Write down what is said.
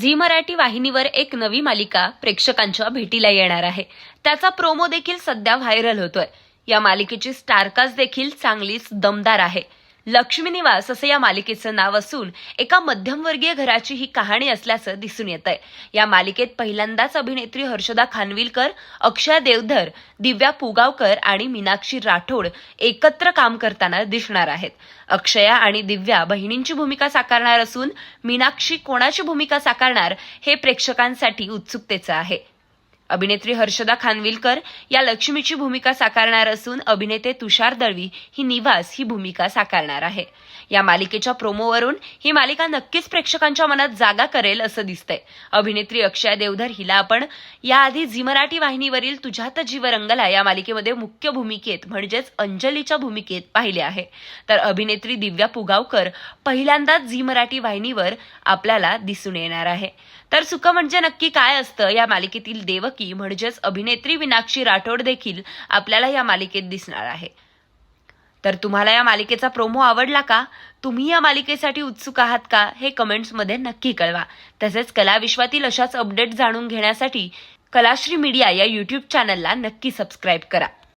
Zee Marathi वाहिनीवर एक नवी मालिका प्रेक्षकांच्या भेटीला येणार आहे. त्याचा प्रोमो देखील सध्या व्हायरल होतोय. या मालिकेची स्टारकास्ट देखील चांगलीच दमदार आहे. लक्ष्मी निवास असं या मालिकेचं नाव असून एका मध्यमवर्गीय घराची ही कहाणी असल्याचं दिसून येत आहे या मालिकेत पहिल्यांदाच अभिनेत्री हर्षदा खानविलकर अक्षय देवधर दिव्या पुगावकर आणि मीनाक्षी राठोड एकत्र काम करताना दिसणार आहेत. अक्षया आणि दिव्या बहिणींची भूमिका साकारणार असून मीनाक्षी कोणाची भूमिका साकारणार हे प्रेक्षकांसाठी उत्सुकतेचं आहे. अभिनेत्री हर्षदा खानविलकर या लक्ष्मीची भूमिका साकारणार असून अभिनेते तुषार दळवी ही निवास ही भूमिका साकारणार आहे. या मालिकेच्या प्रोमोवरून ही मालिका नक्कीच प्रेक्षकांच्या मनात जागा करेल असं दिसतंय. अभिनेत्री अक्षय देवधर हिला आपण याआधी झी मराठी वाहिनीवरील तुझ्यात जीव रंगला या मालिकेमध्ये मुख्य भूमिकेत म्हणजेच अंजलीच्या भूमिकेत पाहिले आहे. तर अभिनेत्री दिव्या पुगावकर पहिल्यांदाच झी मराठी वाहिनीवर आपल्याला दिसून येणार आहे. तर सुख म्हणजे नक्की काय असतं या मालिकेतील देवक म्हणजेच अभिनेत्री मीनाक्षी राठोड देखील आपल्याला या मालिकेत दिसणार आहे. तर तुम्हाला या मालिकेचा प्रोमो आवडला का? तुम्ही या मालिकेसाठी उत्सुक आहात का? हे कमेंट्समध्ये नक्की कळवा. तसेच कलाविश्वातील अशाच अपडेट जाणून घेण्यासाठी कलाश्री मीडिया या यूट्यूब चॅनलला नक्की सबस्क्राईब करा.